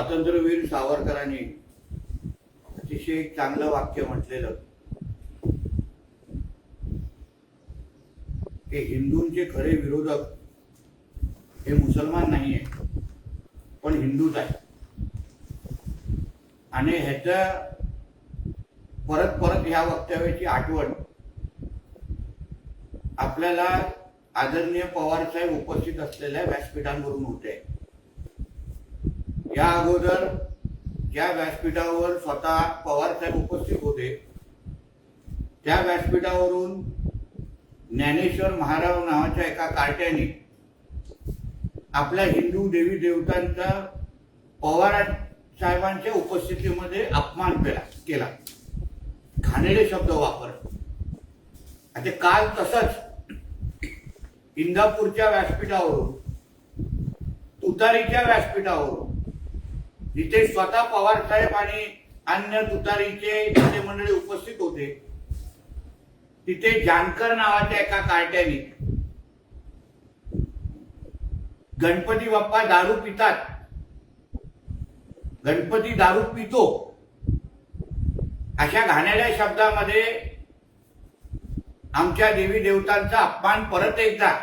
स्वातंत्र्यवीर सावरकरांनी अतिशय चांगलं वाक्य म्हटलेलं. हे हिंदूंचे खरे विरोधक हे मुसलमान नाही आहे पण हिंदूच आहे आणि ह्याच्या परत परत ह्या वक्तव्याची आठवण आपल्याला आदरणीय पवार साहेब उपस्थित असलेल्या व्यासपीठांवरून होते. या अगोदर ज्या व्यासपीठावर स्वतः पवार साहेब उपस्थित होते त्या व्यासपीठावरून ज्ञानेश्वर महाराव नावाच्या एका कार्ट्याने आपल्या हिंदू देवी देवतांचा पवार साहेबांच्या उपस्थितीमध्ये अपमान केला केला. घाणेरे शब्द वापर. आता काल तसंच इंदापूरच्या व्यासपीठावरून तुतारीच्या व्यासपीठावरून इथे स्वतः पवार साहेब आणि अन्य तुतारीचे नेते मंडळी उपस्थित होते. तिथे जानकर नावाच्या एका कार्ट्याने गणपती बाप्पा दारू पितात. गणपती दारू पितो. अशा घाणेरड्या शब्दामध्ये आमच्या देवी देवतांचा अपमान परत एकदा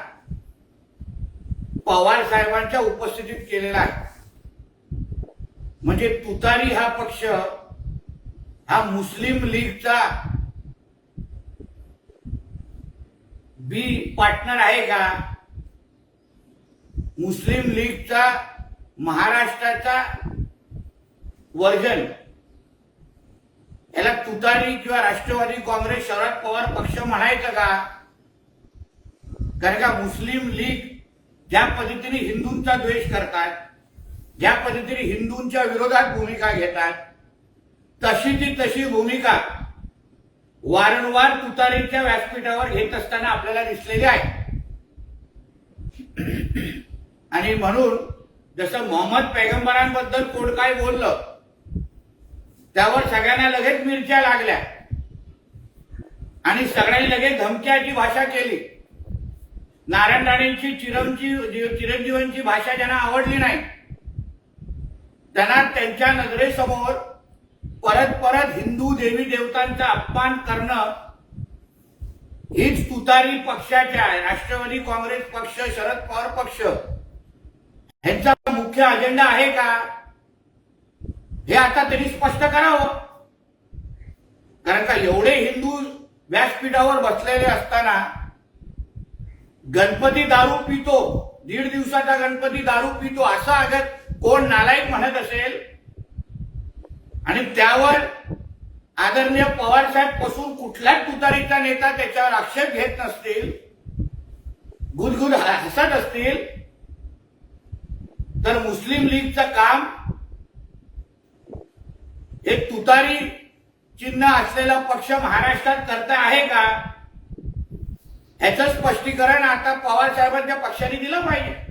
पवार साहेबांच्या उपस्थितीत केलेला आहे. म्हणजे तुतारी हा पक्ष हा मुस्लिम लीगचा बी पार्टनर आहे का? मुस्लिम लीगचा महाराष्ट्राचा वर्जन. याला तुतारी किंवा राष्ट्रवादी काँग्रेस शरद पवार पक्ष म्हणायचं का? कारण का मुस्लिम लीग ज्या पद्धतीने हिंदूंचा द्वेष करतात ज्या पद्धतीने हिंदूंच्या विरोधात भूमिका घेतात तशी ती तशी भूमिका वारंवार तुतारीच्या व्यासपीठावर घेत असताना आपल्याला दिसलेली आहे. आणि म्हणून जसं मोहम्मद पैगंबरांबद्दल कोण काय बोललं त्यावर सगळ्यांना लगेच मिरच्या लागल्या. आणि सगळ्यांनी लगेच धमक्याची भाषा केली. नारायण राणेंची चिरंजीव चिरंजीवांची भाषा ज्यांना आवडली नाही. त्यांना त्यांच्या नजरेसमोर परत परत हिंदू देवी देवतांचा अपमान करणं हीच तुतारी पक्षाच्या राष्ट्रवादी काँग्रेस पक्ष शरद पवार पक्ष. ह्यांचा मुख्य अजेंडा आहे का? हे आता त्यांनी स्पष्ट करावं. कारण का एवढे हिंदू व्यासपीठावर बसलेले असताना गणपती दारू पितो दीड दिवसाचा गणपती दारू पितो असं आगत कोण नालायक म्हणत असेल आणि त्यावर आदरणीय पवार साहेबपासून कुठलाच तुतारीचा नेता त्याच्यावर आक्षेप घेत नसतील गुदगुद हसत असतील तर मुस्लिम लीगचं काम हे तुतारी चिन्ह असलेला पक्ष महाराष्ट्रात करता आहे का? ह्याचं स्पष्टीकरण आता पवारसाहेबांच्या पक्षाने दिलं पाहिजे.